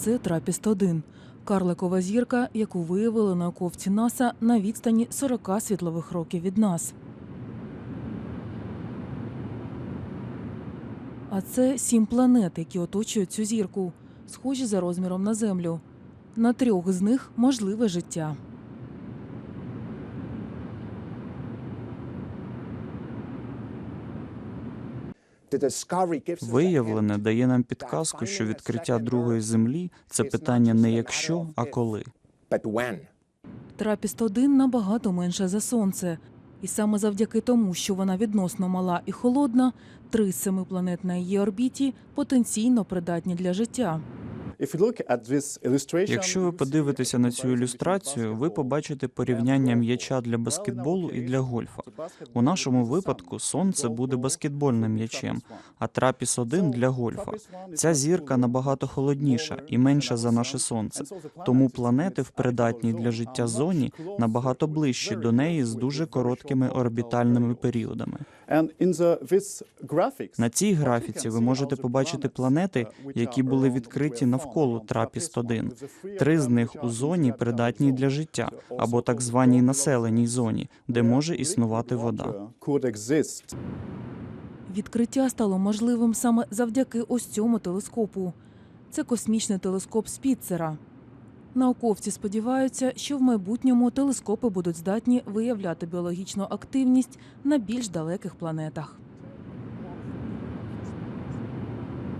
це Трапіст 1 карликова зірка, яку виявили науковці НАСА на відстані 40 світлових років від нас. А це сім планет, які оточують цю зірку, схожі за розміром на Землю. На трьох з них можливе життя. Виявлене дає нам підказку, що відкриття другої землі це питання не якщо, а коли. Трапіст 1 набагато менше за сонце, і саме завдяки тому, що вона відносно мала і холодна, три з семи планет на її орбіті потенційно придатні для життя. Якщо ви подивитеся на цю ілюстрацію, ви побачите порівняння м'яча для баскетболу і для гольфа. У нашому випадку сонце буде баскетбольним м'ячем, а трапіс 1 для гольфа. Ця зірка набагато холодніша і менша за наше сонце. Тому планети в придатній для життя зоні набагато ближчі до неї з дуже короткими орбітальними періодами. На цій графіці ви можете побачити планети, які були відкриті навколо трапіст 1 Три з них у зоні придатній для життя або так званій населеній зоні, де може існувати вода. Відкриття стало можливим саме завдяки ось цьому телескопу. Це космічний телескоп Спіцера. Науковці сподіваються, що в майбутньому телескопи будуть здатні виявляти біологічну активність на більш далеких планетах.